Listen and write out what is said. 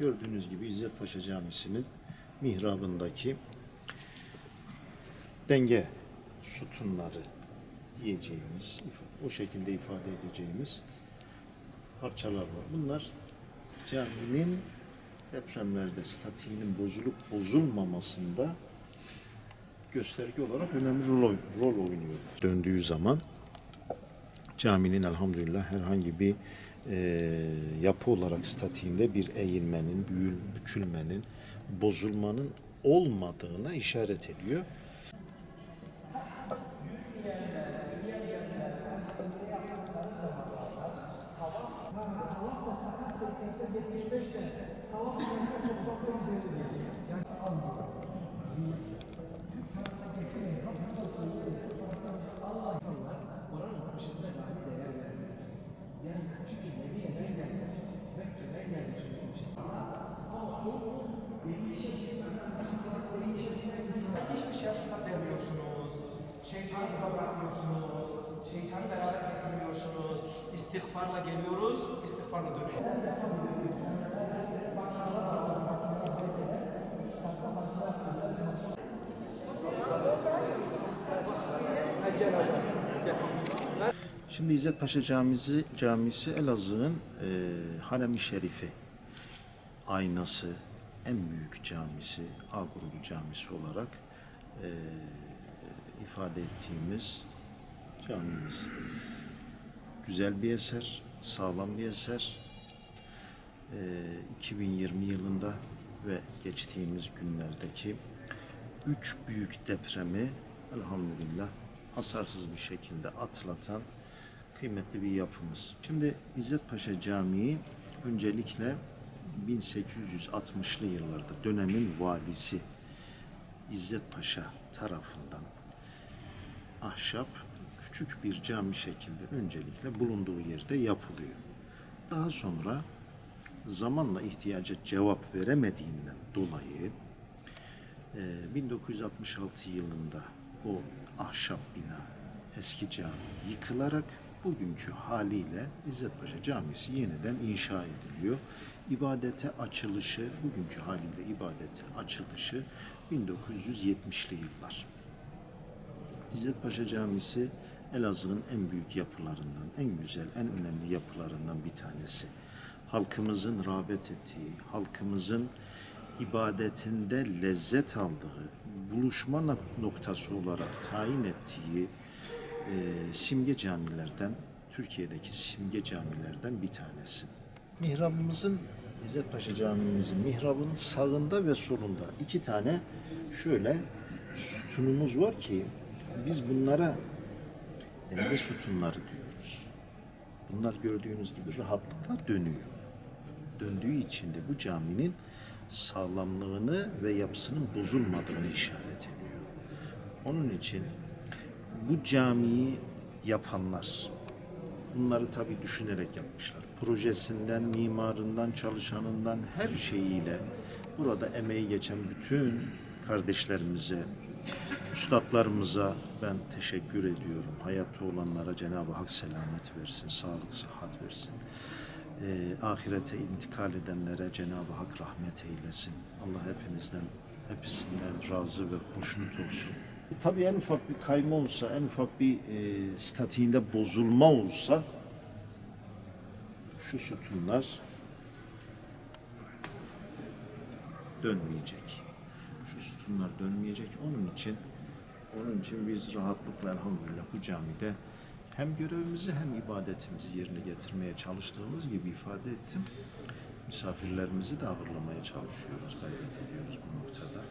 Gördüğünüz gibi İzzet Paşa Camisi'nin mihrabındaki denge sütunları diyeceğimiz, o şekilde ifade edeceğimiz parçalar var. Bunlar caminin depremlerde statiğinin bozulup bozulmamasında gösterge olarak önemli rol, rol oynuyorlar. Döndüğü zaman caminin elhamdülillah herhangi bir e, yapı olarak statiğinde bir eğilmenin, büyül, bükülmenin, bozulmanın olmadığına işaret ediyor. İstiğfarla geliyoruz, istiğfarla dönüyoruz. Şimdi İzzet Paşa Camisi, Camisi Elazığ'ın e, Harem-i Şerifi aynası, en büyük camisi, A grubu camisi olarak e, ifade ettiğimiz camimiz. Güzel bir eser, sağlam bir eser. E, 2020 yılında ve geçtiğimiz günlerdeki üç büyük depremi elhamdülillah hasarsız bir şekilde atlatan kıymetli bir yapımız. Şimdi İzzet Paşa Camii öncelikle 1860'lı yıllarda dönemin valisi İzzet Paşa tarafından ahşap küçük bir cami şeklinde öncelikle bulunduğu yerde yapılıyor. Daha sonra zamanla ihtiyaca cevap veremediğinden dolayı e, 1966 yılında o ahşap bina eski cami yıkılarak bugünkü haliyle İzzet Paşa Camisi yeniden inşa ediliyor. İbadete açılışı, bugünkü haliyle ibadete açılışı 1970'li yıllar. İzzet Paşa Camisi Elazığ'ın en büyük yapılarından, en güzel, en önemli yapılarından bir tanesi. Halkımızın rağbet ettiği, halkımızın ibadetinde lezzet aldığı, buluşma nok- noktası olarak tayin ettiği e, simge camilerden, Türkiye'deki simge camilerden bir tanesi. Mihrabımızın, İzzet Paşa Camimizin mihrabının sağında ve solunda iki tane şöyle sütunumuz var ki biz bunlara denge sütunları diyoruz. Bunlar gördüğünüz gibi rahatlıkla dönüyor. Döndüğü için de bu caminin sağlamlığını ve yapısının bozulmadığını işaret ediyor. Onun için bu camiyi yapanlar, bunları tabii düşünerek yapmışlar. Projesinden, mimarından, çalışanından her şeyiyle burada emeği geçen bütün kardeşlerimize, üstadlarımıza ben teşekkür ediyorum. Hayatta olanlara Cenab-ı Hak selamet versin, sağlık, sıhhat versin. Ee, ahirete intikal edenlere Cenab-ı Hak rahmet eylesin. Allah hepinizden, hepsinden razı ve hoşnut olsun. Tabii en ufak bir kayma olsa, en ufak bir e, statiğinde bozulma olsa şu sütunlar dönmeyecek. Şu sütunlar dönmeyecek. Onun için onun için biz rahatlıkla elhamdülillah bu camide hem görevimizi hem ibadetimizi yerine getirmeye çalıştığımız gibi ifade ettim. Misafirlerimizi de ağırlamaya çalışıyoruz, gayret ediyoruz bu noktada.